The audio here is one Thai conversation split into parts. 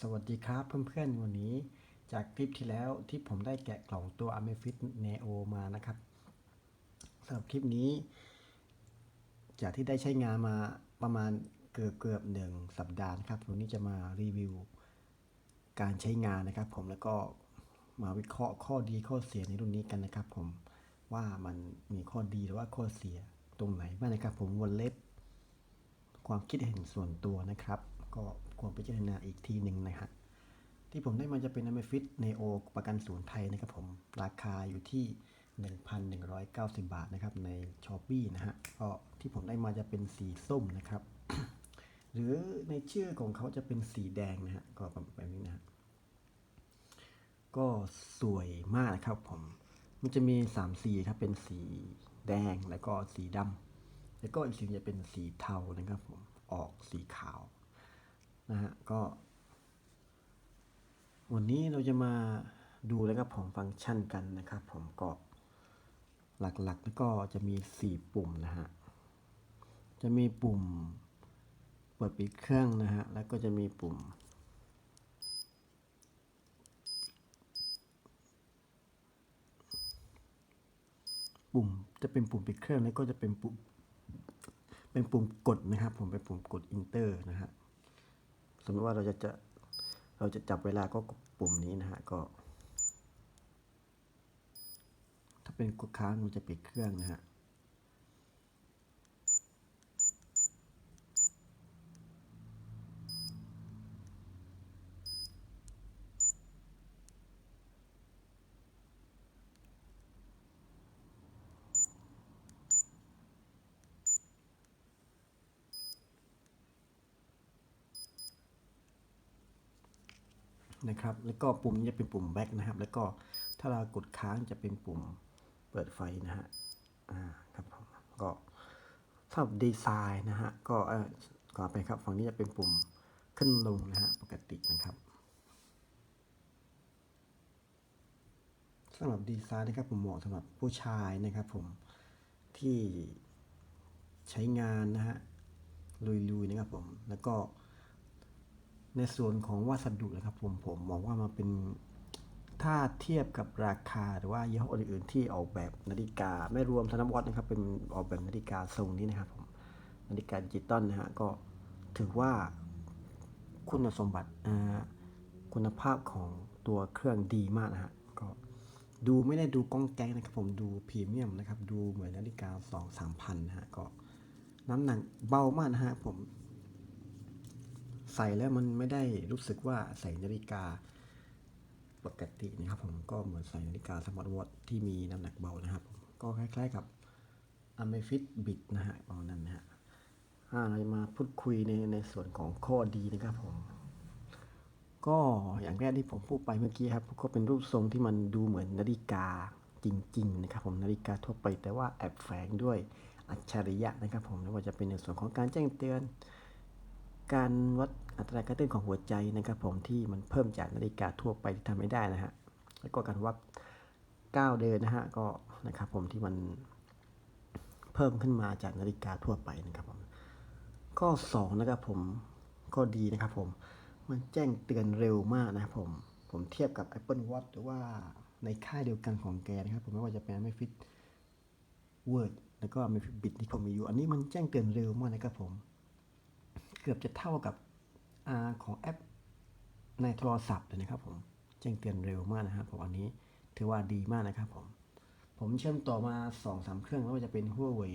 สวัสดีครับเพื่อนๆวันนี้ จากคลิปที่แล้วที่ผมได้แกะกล่องตัว a m e f i t Neo มานะครับสำหรับคลิปนี้ จากที่ได้ใช้งานมาประมาณเกือบเกือบหนึ่งสัปดาห์ครับวันนี้จะมารีวิว การใช้งานนะครับ ผมแล้วก็มาวิเคราะห์ข้อดีข้อเสียในรุ่นนี้กันนะครับ ผมว่ามันมีข้อดีหรือว่าข้อเสียตรงไหนบ้างนะครับ ผมวนเล็บความคิดเห็นส่วนตัวนะครับ ก็ควรพิจารณาอีกทีหนึ่งนะฮะที่ผมได้มาจะเป็น a m e f i t Neo ประกันศูนย์ไทยนะครับผม ราคาอยู่ที่ 1,190 บาทนะครับใน s h อ p e e นะฮะก็ที่ผมได้มาจะเป็นสีส้มนะครับ หรือในชื่อของเขาจะเป็นสีแดงนะฮะก็ประมาณแบบนี้นะฮะก็สวยมากนะครับผม มันจะมี 3 สีครับเป็นสีแดงแล้วก็สีดำแล้วก็อีกสีจะเป็นสีเทานะครับผมออกสีขาว นะฮะก็ วันนี้เราจะมาดูแล้วก็ผมฟังก์ชันกันนะครับ ผมก็หลักๆแล้วก็จะมี 4 ปุ่มนะฮะ จะมีปุ่มเปิดปิดเครื่องนะฮะ แล้วก็จะมีปุ่ม ปุ่มจะเป็นปุ่มปิดเครื่องแล้วก็จะเป็นปุ่ม เป็นปุ่มกดนะครับ ผมเป็นปุ่มกดอินเตอร์นะฮะ มมติว่าเราจะจะเราจะจับเวลาก็กดปุ่มนี้นะฮะก็ ถ้าเป็นกดค้างมันจะปิดเครื่องนะฮะ นะครับ แล้วก็ปุ่มนี้จะเป็นปุ่มแบ็กนะครับ แล้วก็ถ้าเรากดค้างจะเป็นปุ่มเปิดไฟนะฮะ อ่า ครับผม ก็สำหรับดีไซน์นะฮะ ก็เออก่อนไปครับ ฝั่งนี้จะเป็นปุ่มขึ้นลงนะฮะ ปกตินะครับสำหรับดีไซน์นะครับผมเหมาะสำหรับผู้ชายนะครับผมที่ใช้งานนะฮะลุยๆนะครับผม แล้วก็ ในส่วนของวัสดุนะครับผมผมมองว่ามันเป็นถ้าเทียบกับราคาหรือว่ายี่ห้ออื่นๆที่ออกแบบนาฬิกา ไม่รวมธนวัฒน์นะครับ เป็นออกแบบนาฬิกาทรงนี้นะครับผมนาฬิกาดิจิตอลนะฮะก็ถือว่าคุณสมบัติคุณภาพของตัวเครื่องดีมากนะฮะก็ดูไม่ได้ดูก้องแก๊งนะครับ ผมดูพรีเมียมนะครับ ดูเหมือนนาฬิกาสองสามพันนะฮะก็น้ำหนักเบามากนะฮะผม ใส่แล้วมันไม่ได้รู้สึกว่าใส่นาฬิกาปกตินะครับผมก็เหมือนใส่นาฬิกาสมาร์ทวอทที่มีน้ำหนักเบานะครับ ก็คล้ายๆกับ a m e f i t Bit นะฮะประมาณนั้นนะฮะอ่าเรามาพูดคุยในในส่วนของข้อดีนะครับผม ก็อย่างแรกที่ผมพูดไปเมื่อกี้ครับ ก็เป็นรูปทรงที่มันดูเหมือนนาฬิกาจริง ๆ นะครับ ผมนาฬิกาทั่วไปแต่ว่าแอบแฝงด้วยอัจฉริยะนะครับ ผมไม่ว่าจะเป็นในส่วนของการแจ้งเตือน การวัดอัตราการเต้นของหัวใจนะครับผมที่มันเพิ่มจากนาฬิกาทั่วไปที่ทำไม่ได้นะฮะแล้วก็การวัดก้าวเดินนะฮะก็นะครับผมที่มันเพิ่มขึ้นมาจากนาฬิกาทั่วไปนะครับผมข้อ2นะครับผมก็ดีนะครับผมมันแจ้งเตือนเร็วมากนะครับผมผมเทียบกับ Apple Watch หรือว่าในค่ายเดียวกันของแกนะครับผมไม่ว่าจะเป็น Amazfit Word แล้วก็ Amazfit Bit ที่ผมมีอยู่ อันนี้มันแจ้งเตือนเร็วมากนะครับผม กือบจะเท่ากับอาของแอปในโทรศัพท์เลยนะครับผมแจ้งเตือนเร็วมากนะครับผมอันนี้ถือว่าดีมากนะครับผมผมเชื่อมต่อมา2อสาเครื่องไม่ว่าจะเป็น Huawei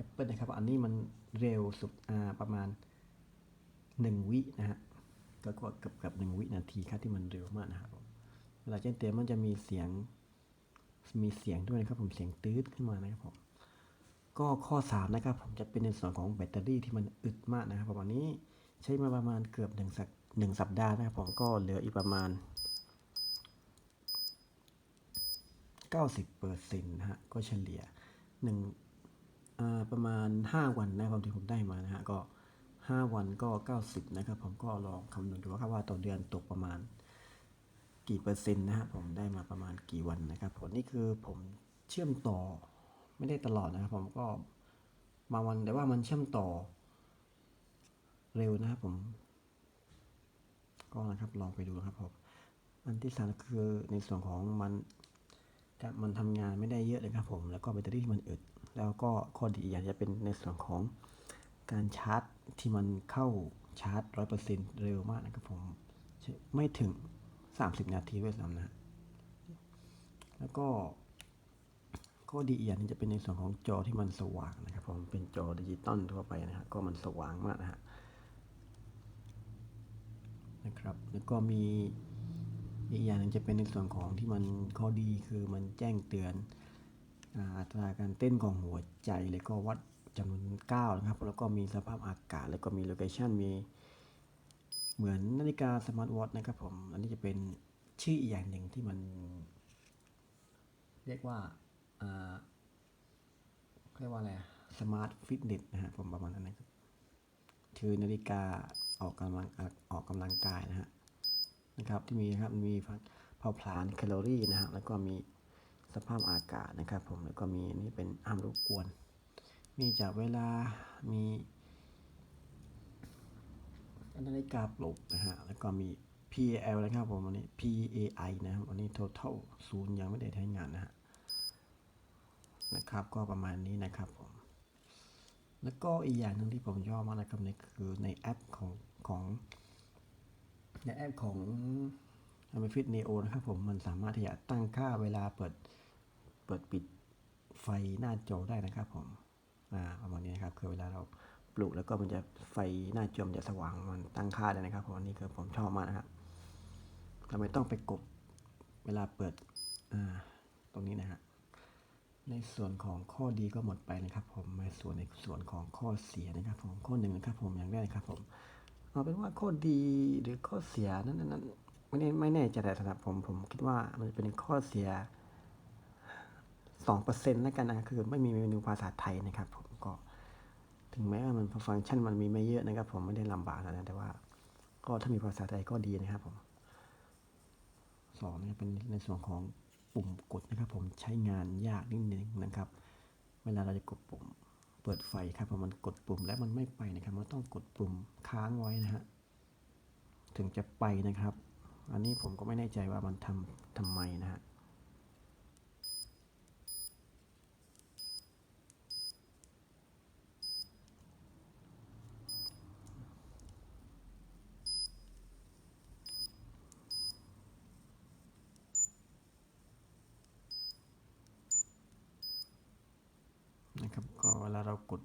Apple นะครับ อันนี้มันเร็วสุดประมาณ 1 วินะฮะก็เกือบเกับ1วินาทีครับที่มันเร็วมากนะครับผมเวลาแจ้งเตือนมันจะมีเสียงมีเสียงด้วยนะครับผมเสียงตืดขึ้นมานะครับผม ก็ข้อ 3 นะครับ ผมจะเป็นในส่วนของแบตเตอรี่ที่มันอึดมากนะครับผมอันนี้ใช้มาประมาณเกือบหนึ่งสัปหนึ่งสัปดาห์นะครับผมก็เหลืออีกประมาณ 90เปอร์เซ็นต์นะฮะก็เฉลี่ย1อ่าประมาณ 5 วันนะครับที่ผมได้มานะฮะก็ 5 วันก็ 90 นะครับ ผมก็ลองคำนวณดูครับว่าต่อเดือนตกประมาณกี่เปอร์เซ็นต์นะฮะผมได้มาประมาณกี่วันนะครับผมนี่คือผมเชื่อมต่อ ไม่ได้ตลอดนะครับผมก็บางวันแต่ว่ามันเชื่อมต่อ เร็วนะครับผม ก็นะครับลองไปดูนะครับผมอันที่สามคือในส่วนของมันจะมันทำงานไม่ได้เยอะเลยครับผม แล้วก็แบตเตอรี่ที่มันอึด แล้วก็ข้อดีอีกอย่างจะเป็นในส่วนของการชาร์จที่มันเข้าชาร์จร้อยเปอร์เซ็นต์เร็วมากนะครับผม ไม่ถึง30นาทีด้วยซ้ำนะ แล้วก็ ข้อดีอีย่างหนึงจะเป็นในส่วนของจอที่มันสว่างนะครับผมเป็นจอดิจิตอลทั่วไปนะฮะก็มันสว่างมากนะฮะนะครับแล้วก็มีอีกอย่างหนึงจะเป็นในส่วนของที่มันข้อดีคือมันแจ้งเตือนอัตราการเต้นของหัวใจแล้วก็วัดจำนวนก้าวนะครับ แล้วก็มีสภาพอากาศ แล้วก็มีโลเคชันมีเหมือนนาฬิกาสมาร์ทวอทนะครับผม อันนี้จะเป็นชื่ออีกอย่างหนึ่งที่มัน เรียกว่า เรียกว่าอะไรสมาร์ทฟิตเนสนะฮะผมประมาณนั้นนะครับคือนาฬิกาออกกำลังออกกำลังกายนะฮะนะครับที่มีนะครับมีเผาผลาญแคลอรี่นะฮะแล้วก็มีสภาพอากาศนะครับ ผมแล้วก็มีนี่เป็นห้ามรบกวน มีจับเวลามีนาฬิกาปลุกนะฮะแล้วก็มี PAL นะครับผมวันนี้ PAI นะครับวันนี้ total ศูนย์ยังไม่ได้ใช้งานนะฮะ นะครับ ก็ประมาณนี้นะครับผมแล้วก็อีกอย่างหนึ่งที่ผมชอบมากนะครับนี่คือในแอปของของในแอปของ a m a f i t Neo นะครับผมมันสามารถที่จะตั้งค่าเวลาเปิดเปิดปิดไฟหน้าจอได้นะครับผมอ่าประมาณนี้นะครับคือเวลาเราปลุกแล้วก็มันจะไฟหน้าจอมันจะสว่างมันตั้งค่าได้นะครับผมอันนี้คือผมชอบมากนะครับเราไม่ต้องไปกดเวลาเปิดอ่าตรงนี้นะฮะ ในส่วนของข้อดีก็หมดไปนะครับ ผมในส่วนในส่วนของข้อเสียนะครับ ผมข้อหนึ่งนะครับ ผมอย่างแรกครับ ผมเอาเป็นว่าข้อดีหรือข้อเสียนั้นนั้นไม่แน่ไม่แน่ใจแต่สำหรับผมผมคิดว่ามันจะเป็นข้อเสียสองเปอร์เซ็นต์แล้วกันนะคือไม่มีเมนูภาษาไทยนะครับ ผมก็ถึงแม้ว่ามันฟังก์ชันมันมีไม่เยอะนะครับ ผมไม่ได้ลำบากนะแต่ว่า ก็ถ้ามีภาษาไทยก็ดีนะครับ ผมสองนี่เป็นในส่วนของ ปุ่มกดนะครับ ผมใช้งานยากนิดนึงนะครับ เวลาเราจะกดปุ่ม เปิดไฟครับพอมันกดปุ่มแล้วมันไม่ไปนะครับมันต้องกดปุ่มค้างไว้นะฮะถึงจะไปนะครับ อันนี้ผมก็ไม่แน่ใจว่ามันทำทำไมนะฮะ นะครับ ก็เวลาเรากด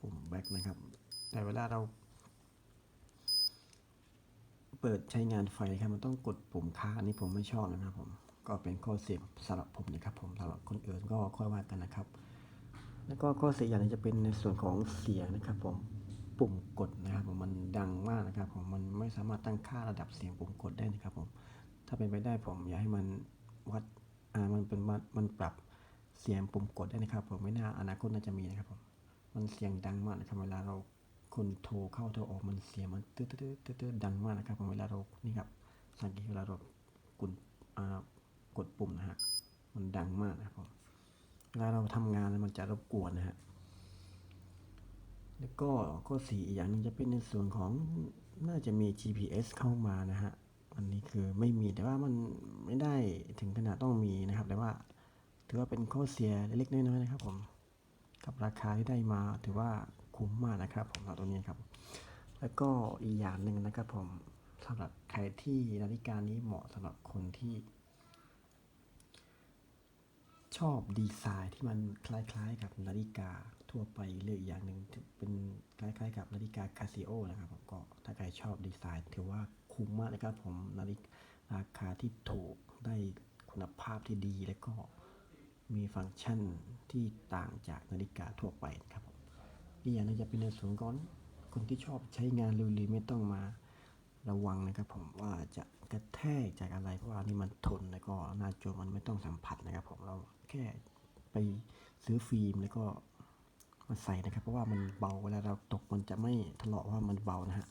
ปุ่ม back นะครับ แต่เวลาเรา เปิดใช้งานไฟครับมันต้องกดปุ่มค้างอันนี้ผมไม่ชอบนะครับผมก็เป็นข้อเสียสำหรับผมนะครับผมสำหรับคนอื่นก็ค่อยว่ากันนะครับ แล้วก็ข้อเสียอย่างหนึงจะเป็นในส่วนของเสียงนะครับ ผมปุ่มกดนะครับผมมันดังมากนะครับ ผมมันไม่สามารถตั้งค่าระดับเสียงปุ่มกดได้นะครับ ผม ถ้าเป็นไปได้ผมอยากให้มันวัดอ่ามันเป็นมันมันปรับ เสียงปุ่มกดได้นะครับผมไม่น่าอนาคตน่าจะมีนะครับผมมันเสียงดังมากนะครับเวลาเราคนโทรเข้าโทรออกมันเสียงมันตื้อตื้อตื้อตื้อดังมากนะครับผมเวลาเรานี่ครับสังเกตเวลาเรากดอ่ากดปุ่มนะฮะมันดังมากนะครับผมเวลาเราทำงานมันจะรบกวนนะฮะแล้วก็ข้อสี่อีกอย่างหนึงจะเป็นในส่วนของน่าจะมี GPS เข้ามานะฮะอันนี้คือไม่มีแต่ว่ามันไม่ได้ถึงขนาดต้องมีนะครับ แต่ว่า ถือว่าเป็นข้อเสียเล็กๆน้อยๆนะครับผมกับราคาที่ได้มาถือว่าคุ้มมากนะครับ ผมตัวนี้ครับ แล้วก็อีกอย่างหนึ่งนะครับผมสำหรับใครที่นาฬิกานี้เหมาะสำหรับคนที่ ชอบดีไซน์ที่มันคล้ายๆ กับนาฬิกาทั่วไปเลยอีกอย่างหนึ่งเป็นคล้ายๆ กับนาฬิกาคาซิโอนะครับผมก็ถ้าใครชอบดีไซน์ ถือว่าคุ้มมากนะครับผมนาฬิการาคาที่ถูกได้คุณภาพที่ดีแล้วก็ มีฟังก์ชันที่ต่างจากนาฬิกาทั่วไปครับผมอีกอย่างนึงจะเป็นในส่วนของคนที่ชอบใช้งานลุยๆไม่ต้องมาระวังนะครับผมว่าจะกระแทกจากอะไรเพราะว่านี่มันทนแล้วก็หน้าจอมันไม่ต้องสัมผัสนะครับผมเราแค่ไปซื้อฟิล์มแล้วก็มาใส่นะครับ เพราะว่ามันเบาเวลาเราตกมันจะไม่ถลอกเพราะว่ามันเบานะฮะ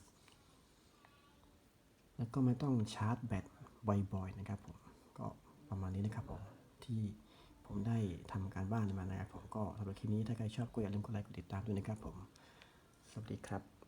แล้วก็ไม่ต้องชาร์จแบตบ่อยๆนะครับผมก็ประมาณนี้นะครับผมที่ ผมได้ทำการบ้านมานะครับผมก็สำหรับคลิปนี้ถ้าใครชอบก็อย่าลืมกดไลค์กดติดตามด้วยนะครับผม สวัสดีครับ